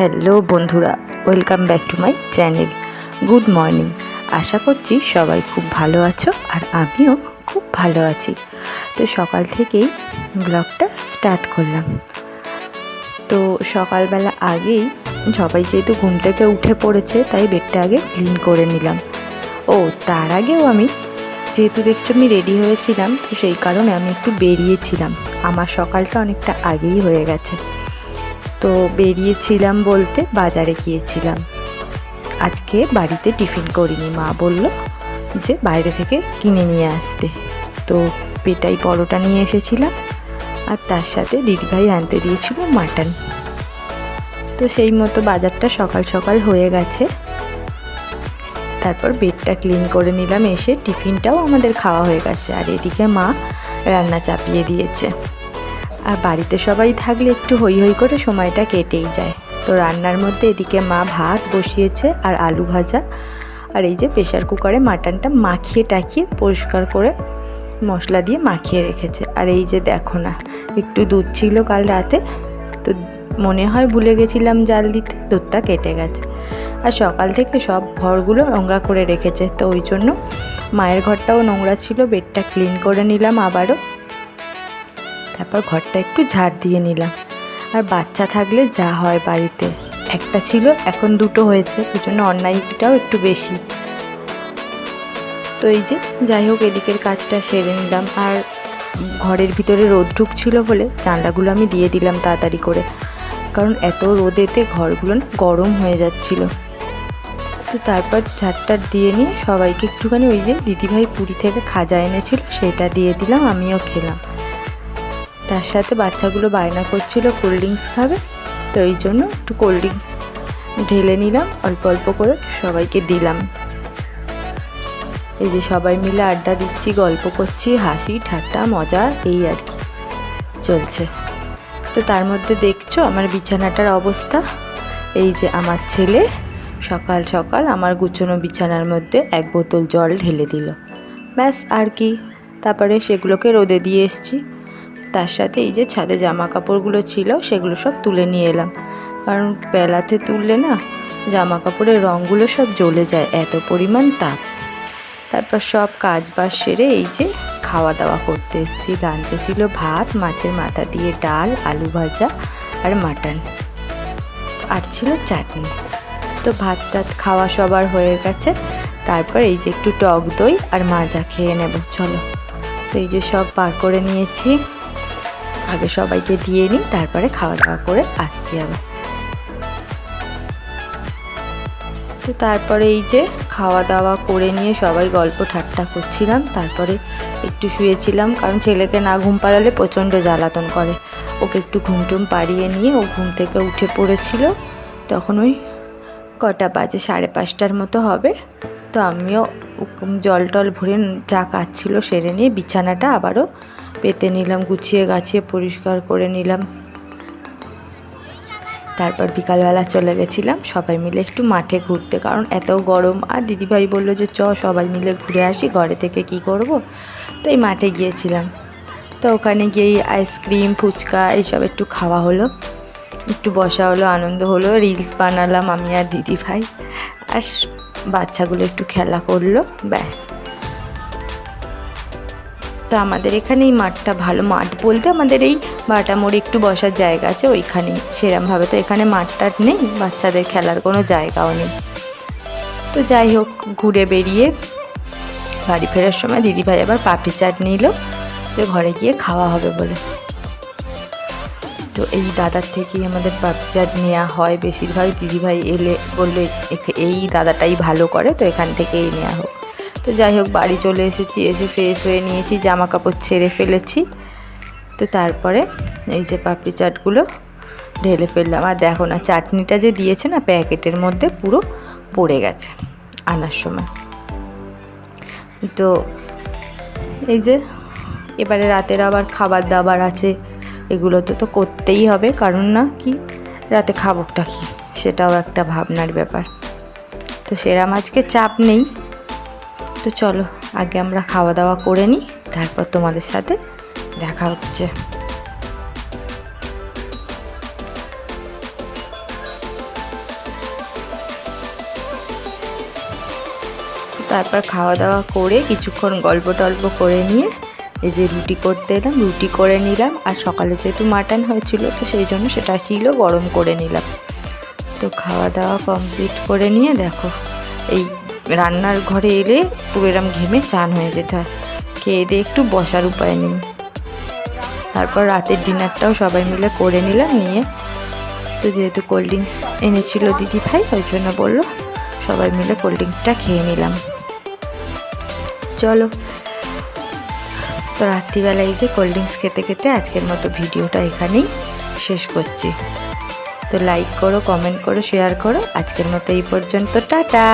Hello বন্ধুরা, welcome back to my channel. Good morning. আশা করছি সবাই খুব ভালো আছো আর আমিও খুব ভালো আছি। তো সকাল থেকেই ব্লগটা স্টার্ট করলাম। তো সকালবেলা আগেই সবাই যেহেতু ঘুম থেকে উঠে পড়েছে, তাই বেডটা আগে ক্লিন করে নিলাম। ও, তার আগেও আমি যেহেতু দেখছ আমি রেডি হয়েছিলাম, তো সেই কারণে আমি একটু বেরিয়েছিলাম। আমার সকালটা অনেকটা আগেই হয়ে গেছে। তো বেরিয়েছিলাম বলতে বাজারে গিয়েছিলাম। আজকে বাড়িতে টিফিন করিনি, মা বলল যে বাইরে থেকে কিনে নিয়ে আসতে। তো পেটাই পরোটা নিয়ে এসেছিলাম আর তার সাথে দিদিভাই আনতে দিয়েছিল মাটন। তো সেই মতো বাজারটা সকাল সকাল হয়ে গেছে। তারপর বেডটা ক্লিন করে নিলাম, এসে টিফিনটাও আমাদের খাওয়া হয়ে গেছে। আর এদিকে মা রান্না চাপিয়ে দিয়েছে। আর বাড়িতে সবাই থাকলে একটু হই হই করে সময়টা কেটেই যায়। তো রান্নার মধ্যে এদিকে মা ভাত বসিয়েছে আর আলু ভাজা। আর এই যে প্রেশার কুকারে মাটনটা মাখিয়ে টাকিয়ে পরিষ্কার করে মশলা দিয়ে মাখিয়ে রেখেছে। আর এই যে দেখো না, একটু দুধ ছিল কাল রাতে, তো মনে হয় ভুলে গেছিলাম জাল দিতে, দুধটা কেটে গেছে। আর সকাল থেকে সব ঘরগুলো নোংরা করে রেখেছে। তো ওই জন্য মায়ের ঘরটাও নোংরা ছিল, বেডটা ক্লিন করে নিলাম আবারও। তারপর ঘরটা একটু ঝাড় দিয়ে নিলাম। আর বাচ্চা থাকলে যা হয় বাড়িতে। একটা ছিল, এখন দুটো হয়েছে ওই জন্য অন্যায়টাও একটু বেশি। তো এই যে, যাই হোক, এদিকের কাজটা সেরে নিলাম। আর ঘরের ভিতরে রোদ ঢুকছিল বলে জানলাগুলো আমি দিয়ে দিলাম তাড়াতাড়ি করে। কারণ এত রোদেতে ঘরগুলো গরম হয়ে যাচ্ছিল। তো তারপর ঝাড়টা দিয়ে নিয়ে সবাইকে একটুখানি ওই যে দিদিভাই পুরী থেকে খাজা এনেছিল, সেটা দিয়ে দিলাম, আমিও খেলাম। তার সাথে বাচ্চাগুলো বায়না করছিল কোল্ড ড্রিঙ্কস খাবে, তো এই জন্য একটু কোল্ড ড্রিঙ্কস ঢেলে নিলাম, অল্প অল্প করে সবাইকে দিলাম। এই যে সবাই মিলে আড্ডা দিচ্ছি, গল্প করছি, হাসি, ঠাট্টা, মজা, এই আর কি চলছে। তো তার মধ্যে দেখছ আমার বিছানাটার অবস্থা? এই যে আমার ছেলে সকাল সকাল আমার গুছানো বিছানার মধ্যে এক বোতল জল ঢেলে দিল। ব্যাস, আর কি। তারপরে সেগুলোকে রোদে দিয়ে এসছি। তার সাথে এই যে ছাদে জামা কাপড়গুলো ছিল, সেগুলো সব তুলে নিয়ে এলাম। কারণ বেলাতে তুললে না জামা কাপড়ের রঙগুলো সব জ্বলে যায়, এত পরিমাণ তাপ। তারপর সব কাজ বাজ সেরে এই যে খাওয়া দাওয়া করতে এসেছি। লাঞ্চে ছিল ভাত, মাছের মাথা দিয়ে ডাল, আলু ভাজা আর মাটন। আর ছিল চাটনি। তো ভাত টাত খাওয়া সবার হয়ে গেছে। তারপর এই যে একটু টক দই আর মাজা খেয়ে নেব, চলো। তো এই যে সব পার করে নিয়েছি। আগে সবাইকে দিয়ে নিই, তারপরে খাওয়া দাওয়া করে আসছি আবার। তো তারপরে এই যে খাওয়া দাওয়া করে নিয়ে সবাই গল্প ঠাট্টা করছিলাম, তারপরে একটু শুয়েছিলাম, কারণ ছেলেকে না ঘুম পাড়ালে প্রচণ্ড জ্বালাতন করে। ওকে একটু ঘুম টুম পাড়িয়ে নিয়ে ও ঘুম থেকে উঠে পড়েছিল। তখন ওই কটা বাজে, সাড়ে পাঁচটার মতো হবে। তো আমিও জল টল ভরে যা কাজ ছিল সেরে নিয়ে বিছানাটা আবারও পেতে নিলাম, গুছিয়ে গাছিয়ে পরিষ্কার করে নিলাম। তারপর বিকালবেলা চলে গেছিলাম, সবাই মিলে একটু মাঠে ঘুরতে। কারণ এত গরম, আর দিদিভাই বলল যে, চ, সবাই মিলে ঘুরে আসি, ঘরে থেকে কি করব? তো এই মাঠে গিয়েছিলাম। তো ওখানে গিয়েই আইসক্রিম, ফুচকা, এইসব একটু খাওয়া হলো। একটু বসা হলো, আনন্দ হলো, রিলস বানালাম আমি আর দিদিভাই। আর বাচ্চাগুলো একটু খেলা করল, ব্যাস। তো আমাদের এখানে এই মাঠটা ভালো, মাঠ বলতে আমাদের এই বাটা মোড়ে একটু বসার জায়গা আছে ওইখানেই। সেরমভাবে তো এখানে মাঠটা নেই, বাচ্চাদের খেলার কোনো জায়গাও নেই। তো যাই হোক, ঘুরে বেরিয়ে বাড়ি ফেরার সময় দিদিভাই আবার পাপড়ি চাট নিল যে ঘরে গিয়ে খাওয়া হবে বলে। তো এই দাদার থেকেই আমাদের পাপড়ি চাট নেওয়া হয়। বেশিরভাগ দিদিভাই এলে বলল এই দাদাটাই ভালো করে, তো এখান থেকেই নেওয়া হোক। তো যাই হোক, বাড়ি চলে এসেছি, এসে ফ্রেশ হয়ে নিয়েছি জামা কাপড় ছেড়ে ফেলেছি। তো তারপরে এই যে পাপড়ি চাটগুলো ঢেলে ফেললাম। আর দেখো না, চাটনিটা যে দিয়েছে না, প্যাকেটের মধ্যে পুরো পড়ে গেছে আনার সময়। তো এই যে এবারে রাতের আবার খাবার দাবার আছে এগুলো তো তো করতেই হবে, কারণ না কি, রাতে খাবোটা কি, সেটাও একটা ভাবনার ব্যাপার। তো সেরাম আজকে চাপ নেই। তো চলো, আগে আমরা খাওয়া দাওয়া করে নিই, তারপর তোমাদের সাথে দেখা হচ্ছে। তারপর খাওয়া দাওয়া করে কিছুক্ষণ গল্প টল্প করে নিয়ে এই যে রুটি করতে এলাম, রুটি করে নিলাম, আর সকালে যেহেতু মাটন হয়েছিল, তো সেই জন্য সেটা ছিল গরম করে নিলাম। তো খাওয়া দাওয়া কমপ্লিট করে নিয়ে দেখো, এই রান্নার ঘরে এলে পুরো এরম ঘেমে চান হয়ে যেতে হয়। খেয়ে দিয়ে একটু বসার উপায় নেই। তারপর রাতের ডিনারটাও সবাই মিলে করে নিলাম, নিয়ে তো যেহেতু কোল্ড ড্রিঙ্কস এনেছিল দিদি ভাই, ওই জন্য বলল সবাই মিলে কোল্ড ড্রিঙ্কসটা খেয়ে নিলাম। চলো। তো রাত্রিবেলায় যে কোল্ড ড্রিঙ্কস খেতে খেতে আজকের মতো ভিডিওটা এখানেই শেষ করছি। তো লাইক করো কমেন্ট করো শেয়ার করো। আজকের মতো এই পর্যন্ত, টাটা!